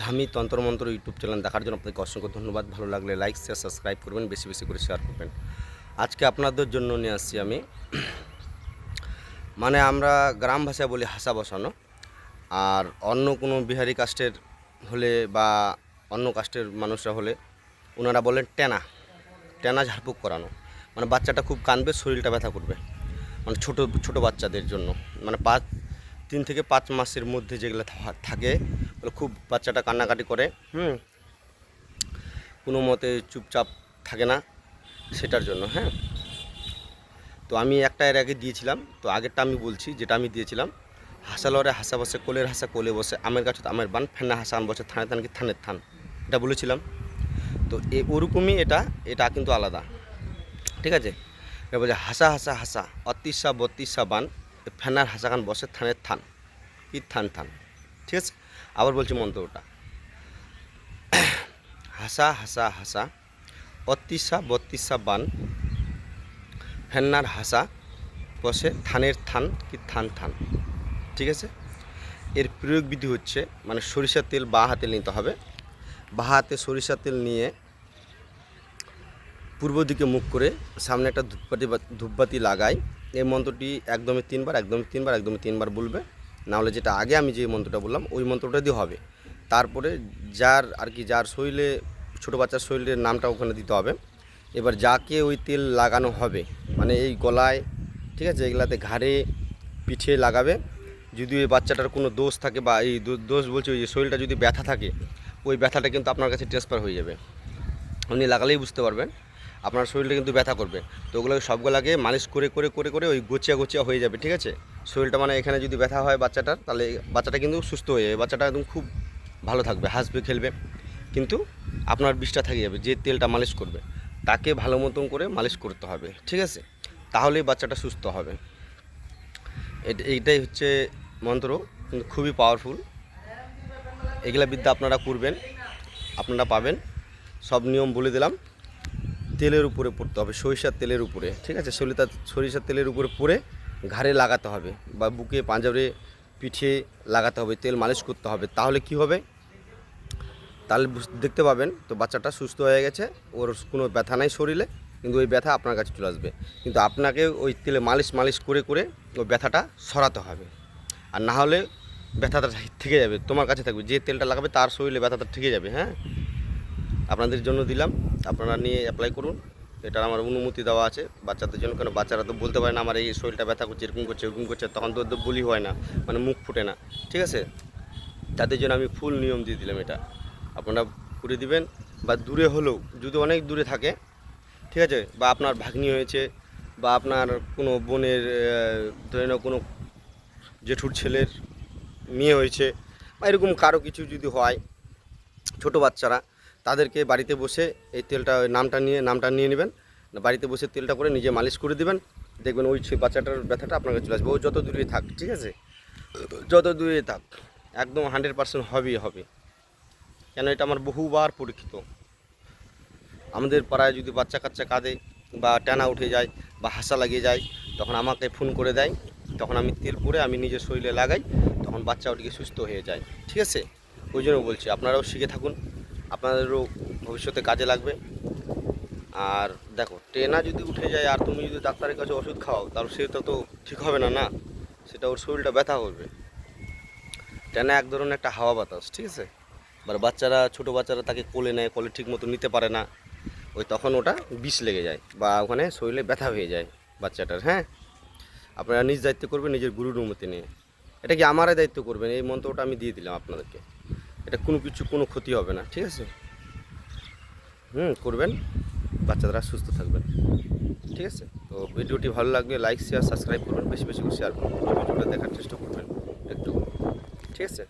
ধামি তন্ত্রমন্ত্র YouTube channel দেখার জন্য আপনাকে অসংখ্য ধন্যবাদ। ভালো লাগলে লাইক শেয়ার সাবস্ক্রাইব করবেন, বেশি বেশি করে শেয়ার করবেন। আজকে আপনাদের জন্য নিয়ে আসছি আমি মানে আমরা গ্রাম ভাষায় বলি হাসা বসানো। আর অন্য কোনো বিহারি কাস্টের হলে বা অন্য কাস্টের মানুষরা হলে ওনারা বলেন টেনা টেনা ঝাড়ফুঁক করানো। মানে বাচ্চাটা খুব কানবে, শরীরটা ব্যথা করবে। মানে ছোট ছোট বাচ্চাদের জন্য। মানে পাঁচ, তিন থেকে পাঁচ মাসের মধ্যে যেগুলো থাকে খুব বাচ্চাটা কান্নাকাটি করে। হুম। কোনো মতে চুপচাপ থাকে না সেটার জন্য হ্যাঁ। তো আমি একটা এর আগে দিয়েছিলাম তো আগেরটা আমি বলছি যেটা আমি দিয়েছিলাম হাসালরে হাসা বসে কোলের হাসা কোলে বসে আমের গাছ আমের বান ফেনা হাসা আম বসে থানে থান কি থানের থান এটা বলেছিলাম। তো এ ওরকমই এটা এটা কিন্তু আলাদা ঠিক আছে? এবার বলছে হাসা হাসা হাসা অতিসা বত্রিশা বান ফেনার হাসা খান বসে থানের থান কি থান থান ঠিক আছে? আবার বলছি মন্ত্রটা হাসা হাসা হাসা অতিসা বত্রিশা বান ফেন্নার হাসা, বসে, থানের, থান, কি থান থান, ঠিক আছে? এর প্রয়োগ বিধি হচ্ছে মানে সরিষার তেল বা হাতে নিতে হবে। বা হাতে সরিষার তেল নিয়ে পূর্ব দিকে মুখ করে সামনে একটা ধূপবাতি ধূপবাতি লাগাই। এই মন্ত্রটি একদমই তিনবার একদমই তিনবার একদমই তিনবার বলবে। নাহলে যেটা আগে আমি যে মন্ত্রটা বললাম, ওই মন্ত্রটা দিয়ে হবে। তারপরে যার আর কি, যার শরীরে, ছোটো বাচ্চার শরীরের নামটা ওখানে দিতে হবে। এবার যাকে ওই তেল লাগানো হবে মানে এই গলায়, ঠিক আছে, এগুলাতে ঘাড়ে, পিঠে লাগাবে, যদি ওই বাচ্চাটার কোনো দোষ থাকে বা এই দোষ বলছে, ওই যে শরীরটা যদি ব্যথা থাকে, ওই ব্যথাটা কিন্তু আপনার কাছে ট্রান্সফার হয়ে যাবে। আপনি লাগালেই বুঝতে পারবেন, আপনার শরীরটা কিন্তু ব্যথা করবে। তো ওগুলো সবগুলোকে মালিশ করে করে করে করে ওই গোচিয়া গোচিয়া হয়ে যাবে, ঠিক আছে? শরীরটা মানে এখানে যদি ব্যথা হয় বাচ্চাটার, তাহলে বাচ্চাটা কিন্তু সুস্থ হয়ে যাবে, বাচ্চাটা একদম খুব ভালো থাকবে, হাসবে, খেলবে। কিন্তু আপনার বিষটা থেকে যাবে, যে তেলটা মালিশ করবে, তাকে ভালো মতন করে মালিশ করতে হবে, ঠিক আছে? তাহলেই বাচ্চাটা সুস্থ হবে। এইটাই হচ্ছে মন্ত্র, কিন্তু খুবই পাওয়ারফুল এগুলা বিদ্যা আপনারা করবেন, আপনারা পাবেন। সব নিয়ম বলে দিলাম, তেলের উপরে পড়তে হবে, সরিষার তেলের উপরে, ঠিক আছে? সরিষার সরিষার তেলের উপরে পরে ঘাড়ে লাগাতে হবে বা বুকে পাঁজরে পিঠে লাগাতে হবে, তেল মালিশ করতে হবে। তাহলে কি হবে? তাহলে দেখতে পাবেন, তো বাচ্চাটা সুস্থ হয়ে গেছে, ওর কোনো ব্যথা নাই শরীরে, কিন্তু ওই ব্যথা আপনার কাছে চলে আসবে। কিন্তু আপনাকে ওই তেলে মালিশ মালিশ করে করে ওই ব্যথাটা সরাতে হবে। আর না হলে ব্যথাটা থেকে যাবে, তোমার কাছে থাকবে। যে তেলটা লাগাবে, তার শরীরে ব্যথাটা থেকে যাবে হ্যাঁ? আপনাদের জন্য দিলাম, আপনারা নিয়ে অ্যাপ্লাই করুন। এটা আমার অনুমতি দেওয়া আছে। বাচ্চাদের জন্য, কেন বাচ্চারা তো বলতে পারে না আমার এই শরীরটা ব্যথা করছে, এরকম করছে এরকম করছে, তখন তো ওদের বলি হয় না মানে মুখ ফুটে না। ঠিক আছে? তাদের জন্য আমি ফুল নিয়ম দিয়ে দিলাম এটা। আপনারা করে দিবেন, বা দূরে হলেও, যদি অনেক দূরে থাকে, ঠিক আছে? বা আপনার ভাগ্নি হয়েছে, বা আপনার কোনো বোনের ধরে নাও কোনো জেঠুর ছেলের মেয়ে হয়েছে, বা এরকম কারও কিছু যদি হয়, ছোট বাচ্চারা তাদেরকে বাড়িতে বসে এই তেলটা, ওই নামটা নিয়ে নামটা নিয়ে নেবেন। বাড়িতে বসে তেলটা করে নিজে মালিশ করে দেবেন। দেখবেন ওই বাচ্চাটার ব্যথাটা আপনার কাছে চলে আসবে। ও যত দূরে থাক, ঠিক আছে? যত দূরে থাক, একদম হান্ড্রেড পার্সেন্ট হবেই, হবে। কেন এটা আমার বহুবার পরীক্ষিত। আমাদের পাড়ায় যদি বাচ্চা কাচ্চা কাঁদে বা টানা উঠে যায় বা হাসা লাগিয়ে যায়, তখন আমাকে ফোন করে দেয়। তখন আমি তেল পরে আমি নিজের শরীরে লাগাই, তখন বাচ্চা ওটিকে সুস্থ হয়ে যায়। ঠিক আছে? ওই জন্য বলছি, আপনারাও শিখে থাকুন। আপনাদেরও ভবিষ্যতে কাজে লাগবে। আর দেখো, ট্রেনা যদি উঠে যায় আর তুমি যদি ডাক্তারের কাছে ওষুধ খাও তাহলে সেটা তো ঠিক হবে না না? সেটা ওর শরীরটা ব্যথা করবে। ট্রেনা এক ধরনের একটা হাওয়া বাতাস, ঠিক আছে? এবার বাচ্চারা, ছোটো বাচ্চারা তাকে কোলে নেয়, কোলে ঠিক মতো নিতে পারে না। ওই তখন ওটা বিষ লেগে যায় বা ওখানে শরীরে ব্যথা হয়ে যায় বাচ্চাটার হ্যাঁ? আপনারা নিজ দায়িত্ব করবেন, নিজের গুরুর অনুমতি নিয়ে। এটা কি আমারই দায়িত্ব করবেন? এই মন্ত্রটা আমি দিয়ে দিলাম আপনাদেরকে। এটা কোনো কিছু, কোনো ক্ষতি হবে না, ঠিক আছে? হুম, করবেন। বাচ্চারা সুস্থ থাকবেন, ঠিক আছে? তো ভিডিওটি ভালো লাগবে লাইক শেয়ার সাবস্ক্রাইব করবেন, বেশি বেশি করে শেয়ার করবেন। ভিডিওটা দেখার চেষ্টা করবেন একটু, ঠিক আছে?